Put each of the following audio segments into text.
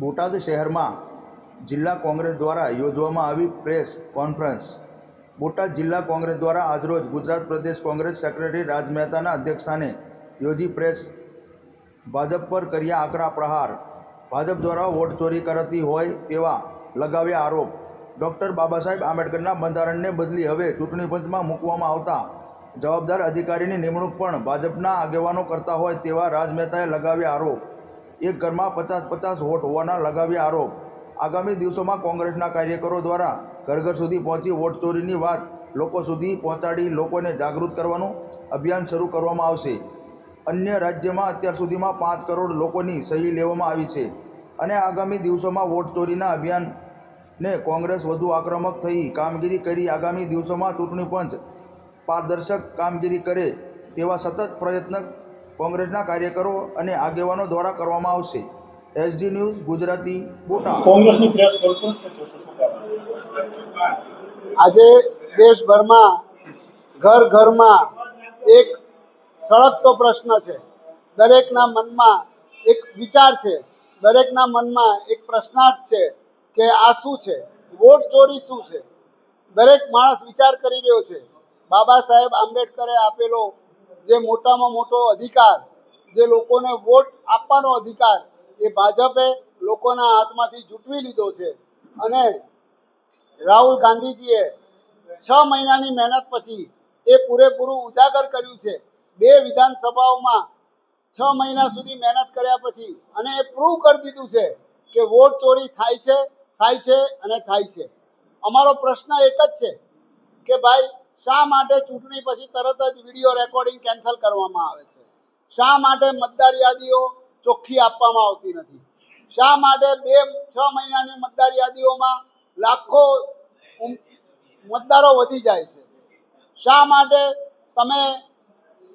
બોટાદ શહેરમાં જિલ્લા કોંગ્રેસ દ્વારા યોજવામાં આવી પ્રેસ કોન્ફરન્સ. બોટાદ જિલ્લા કોંગ્રેસ દ્વારા આજરોજ ગુજરાત પ્રદેશ કોંગ્રેસ સેક્રેટરી રાજ મહેતાના અધ્યક્ષસ્થાને યોજી પ્રેસ ભાજપ પર કર્યા આકરા પ્રહાર. ભાજપ દ્વારા વોટ ચોરી કરતી હોય તેવા લગાવ્યા આરોપ. ડૉક્ટર બાબા સાહેબ આંબેડકરના બંધારણને બદલી હવે ચૂંટણી પંચમાં મૂકવામાં આવતા જવાબદાર અધિકારીની નિમણૂક પણ ભાજપના આગેવાનો કરતા હોય તેવા રાજ મહેતાએ લગાવ્યા આરોપ. એક ઘરમાં પચાસ પચાસ વોટ હોવાના લગાવ્યા આરોપ. આગામી દિવસોમાં કોંગ્રેસના કાર્યકરો દ્વારા ઘર ઘર સુધી પહોંચી વોટ ચોરીની વાત લોકો સુધી પહોંચાડી લોકોને જાગૃત કરવાનું અભિયાન શરૂ કરવામાં આવશે. અન્ય રાજ્યમાં અત્યાર સુધીમાં પાંચ કરોડ લોકોની સહી લેવામાં આવી છે અને આગામી દિવસોમાં વોટ ચોરીના અભિયાનને કોંગ્રેસ વધુ આક્રમક થઈ કામગીરી કરી આગામી દિવસોમાં ચૂંટણી પંચ પારદર્શક કામગીરી કરે તેવા સતત પ્રયત્ન કોંગ્રેસના કાર્યકરો અને આગેવાનો દ્વારા કરવામાં આવશે. SD news Gujarati Botad. કોંગ્રેસની પ્રેસ કોન્ફરન્સ છે તો શું કારણ આજે દેશભરમાં ઘર ઘરમાં એક સળગતો પ્રશ્ન છે. દરેકના મનમાં એક વિચાર છે. દરેકના મનમાં એક પ્રશ્નાર્થ છે કે આ શું છે? વોટ ચોરી શું છે? દરેક માણસ વિચાર કરી રહ્યો છે. બાબા સાહેબ આંબેડકરે આપેલો જે મોટામાં મોટો અધિકાર, જે લોકોને વોટ આપવાનો અધિકાર, એ ભાજપે લોકોના હાથમાંથી જૂટવી લીધો છે. અને રાહુલ ગાંધીજીએ છ મહિનાની મહેનત પછી એ પૂરેપૂરું ઉજાગર કર્યું છે. બે વિધાનસભાઓમાં છ મહિના સુધી મહેનત કર્યા પછી અને એ પ્રૂવ કરી દીધું છે કે વોટ ચોરી થાય છે થાય છે અને થાય છે. અમારો પ્રશ્ન એક જ છે કે ભાઈ શા માટે ચૂંટણી પછી તરત જ વીડિયો રેકોર્ડિંગ કેન્સલ કરવામાં આવે છે? શા માટે મતદાર યાદીઓ ચોખ્ખી આપવામાં આવતી નથી? શા માટે બે, છ મહિનાની મતદાર યાદીઓમાં લાખો મતદારો વધી જાય છે? શા માટે તમે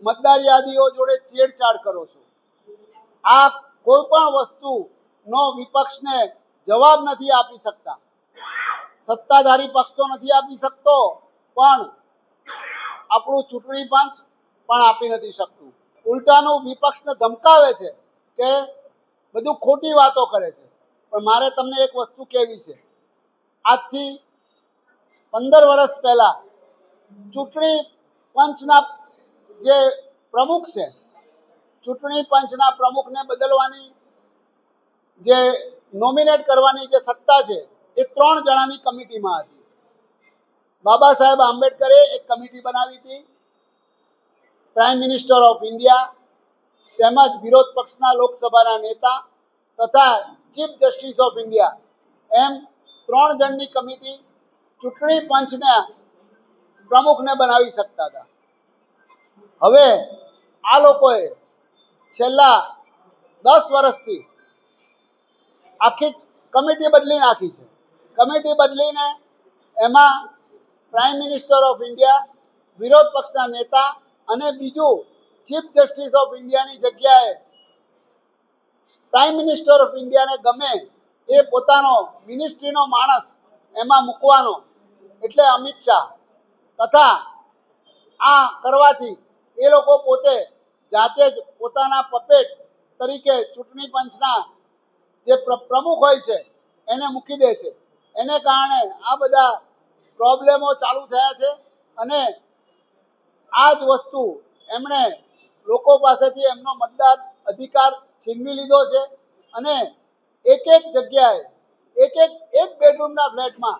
મતદાર યાદીઓ જોડે છેડછાડ કરો છો? આ કોઈ પણ વસ્તુનો વિપક્ષને જવાબ નથી આપી શકતા. સત્તાધારી પક્ષ તો નથી આપી શકતો, પણ આપણું ચૂંટણી પંચ પણ આપી નથી શકતું. ઉલટાનું વિપક્ષને ધમકાવે છે કે બધું ખોટી વાતો કરે છે. પણ મારે તમને એક વસ્તુ કહેવી છે. આજથી પંદર વર્ષ પહેલા ચૂંટણી પંચના જે પ્રમુખ છે, ચૂંટણી પંચના પ્રમુખને બદલવાની જે નોમિનેટ કરવાની જે સત્તા છે, એ ત્રણ જણાની કમિટીમાં હતી. બાબા સાહેબ આંબેડકરે એક કમિટી બનાવી હતી પ્રાઇમ મિનિસ્ટર ઓફ ઇન્ડિયા તેમજ વિરોધ પક્ષના લોકસભાના નેતા તથા ચીફ જસ્ટિસ ઓફ ઇન્ડિયા એમ ત્રણ જણની કમિટી ચૂંટણી પંચને પ્રમુખને બનાવી શકતા હતા. હવે આ લોકોએ છેલ્લા દસ વર્ષથી આખી કમિટી બદલી નાખી છે. કમિટી બદલીને એમાં પ્રાઇમ મિનિસ્ટર ઓફ ઇન્ડિયા વિરોધ પક્ષના નેતા અને બીજું ચીફ જસ્ટિસ ઓફ ઇન્ડિયાની જગ્યાએ પ્રાઇમ મિનિસ્ટર ઓફ ઇન્ડિયાને ગમે એ પોતાનો મિનિસ્ટ્રીનો માણસ એમાં મૂકવાનો એટલે અમિત શાહ. તથા આ કરવાથી એ લોકો પોતે જાતે જ પોતાના પપેટ તરીકે ચૂંટણી પંચના જે પ્રમુખ હોય છે, એને મૂકી દે છે. એને કારણે આ બધા પ્રોબ્લેમો ચાલુ થયા છે અને આ જ વસ્તુ એમણે લોકો પાસેથી એમનો મતદાર અધિકાર છીનવી લીધો છે અને એક એક જગ્યાએ, એક એક એક બેડરૂમના ફ્લેટમાં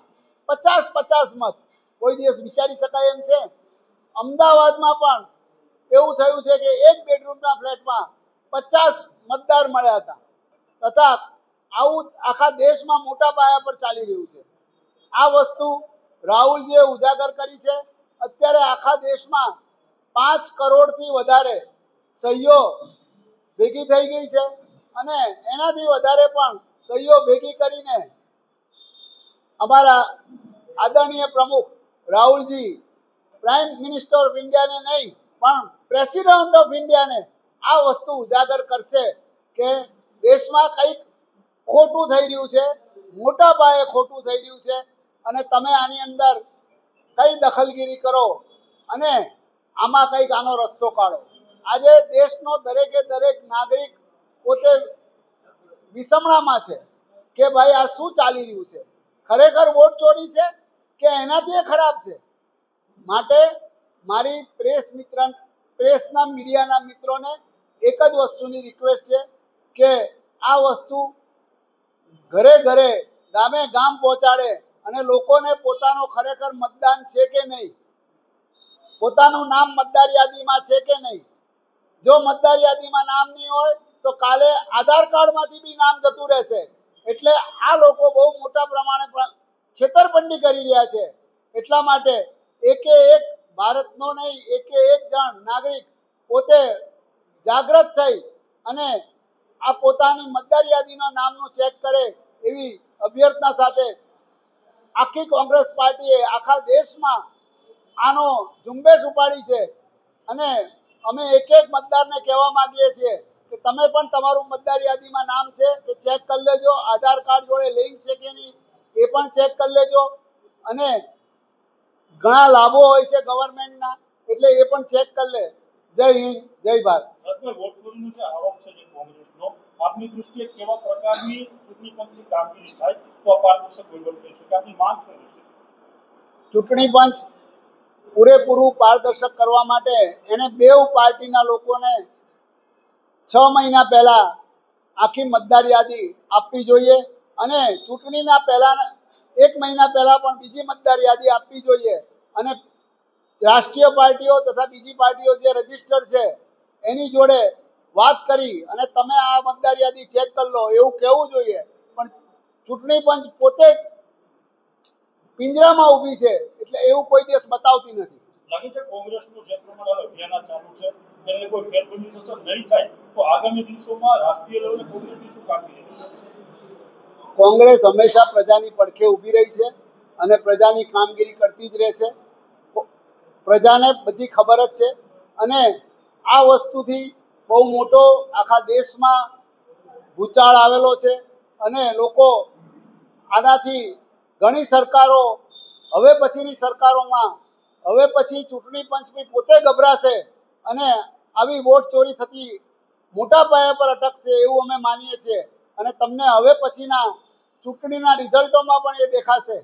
પચાસ પચાસ મત. કોઈ દિવસ વિચારી શકાય એમ છે? અમદાવાદમાં પણ એવું થયું છે કે એક બેડરૂમના ફ્લેટમાં પચાસ મતદાર મળ્યા હતા. તથા આવું આખા દેશમાં મોટા પાયા પર ચાલી રહ્યું છે. આ વસ્તુ રાહુલજીએ ઉજાગર કરી છે, અત્યારે આખા દેશમાં પાંચ કરોડથી વધારે સહીઓ ભેગી થઈ ગઈ છે અને એનાથી વધારે પણ સહીઓ ભેગી કરીને અમારા આદરણીય પ્રમુખ રાહુલજી પ્રાઇમ મિનિસ્ટર ઓફ ઇન્ડિયાને નહીં, પણ પ્રેસિડેન્ટ ઓફ ઇન્ડિયાને આ વસ્તુ ઉજાગર કરશે કે દેશમાં કંઈક ખોટું થઈ રહ્યું છે, મોટા પાયે ખોટું થઈ રહ્યું છે અને તમે આની અંદર કઈ દખલગીરી કરો અને આમાં કંઈક આનો રસ્તો કાઢો. આજે દેશનો દરેકે દરેક નાગરિક પોતે વિસમણામાં છે કે ભાઈ આ શું ચાલી રહ્યું છે? ખરેખર વોટ ચોરી છે કે એનાથી ખરાબ છે? માટે મારી પ્રેસ મિત્ર પ્રેસના મીડિયાના મિત્રોને એક જ વસ્તુની રિક્વેસ્ટ છે કે આ વસ્તુ ઘરે ઘરે ગામે ગામ પહોંચાડે અને લોકોને પોતાનો ખરેખર મતદાન છે કે નહીં? પોતાનું નામ મતદાર યાદીમાં છે કે નહીં? જો મતદાર યાદીમાં નામ નહીં હોય, તો કાલે આધાર કાર્ડમાંથી બી નામ જતું રહેશે. એટલે આ લોકો બહુ મોટા પ્રમાણે છેતરપંડી કરી રહ્યા છે. એટલા માટે એકે એક ભારતનો નહીં, એકે એક જણ નાગરિક પોતે જાગૃત થઈ અને આ પોતાની મતદાર યાદીના નામનું ચેક કરે એવી અભ્યર્થના સાથે આખી કોંગ્રેસ પાર્ટીએ આખા દેશમાં આનો ઝુંબેશ ઉપાડી છે. અને અમે એક એક મતદારને કહેવા માંગીએ છીએ કે તમે પણ તમારું મતદાર યાદીમાં નામ છે કે ચેક કરી લેજો. આધાર કાર્ડ જોડે લિંક છે કે નહીં એ પણ ચેક કરી લેજો. અને ઘણા લાભો હોય છે ગવર્મેન્ટના એટલે એ પણ ચેક કરી લે. જય હિન્દ, જય ભારત રાજભાઈ વોટ ચોરીનો જે આરોપ છે જે કોંગ્રેસનો આપની દૃષ્ટિએ કેવા પ્રકારની ચૂંટણી પંચની કામગીરી થાય, તો પારદર્શક વહીવટ થઈ શકે. આપની માંગ શું છે ચૂંટણી પંચ પૂરેપૂરું પારદર્શક કરવા માટે એણે બેઉ પાર્ટીના લોકોને છ મહિના પહેલા આખી મતદાર યાદી આપવી જોઈએ અને ચૂંટણીના પહેલા એક મહિના પહેલા પણ બીજી મતદાર યાદી આપવી જોઈએ અને રાષ્ટ્રીય પાર્ટીઓ તથા બીજી પાર્ટીઓ જે રજિસ્ટર છે, એની જોડે વાત કરી અને તમે આ મતદાર યાદી ચેક કરી લો એવું કહેવું જોઈએ. પણ ચૂંટણી પંચ પોતે જ પિંજરામાં ઊભી છે એટલે એવું કોઈ દેશ બતાવતી નથી. લાગે છે કોંગ્રેસનું જે પ્રમાણે અભિયાન ચાલુ છે તેને કોઈ ફેરબદલી થશે નહીં થાય? તો આગામી દિવસોમાં રાષ્ટ્રીય લેવલે કોંગ્રેસની શું કામગીરી કોંગ્રેસ હંમેશા પ્રજાની પડખે ઊભી રહી છે અને પ્રજાની કામગીરી કરતી જ રહેશે. પ્રજાને બધી ખબર જ છે અને આ વસ્તુથી બહુ મોટો આખા દેશમાં ભૂચાળ આવેલો છે અને લોકો આનાથી ઘણી સરકારો હવે પછીની સરકારોમાં, હવે પછી ચૂંટણી પંચમી પોતે ગભરાશે અને આવી વોટ ચોરી થતી મોટા પાયા પર અટકશે એવું અમે માનીએ છીએ. અને તમને હવે પછીના ચૂંટણીના રિઝલ્ટોમાં પણ એ દેખાશે.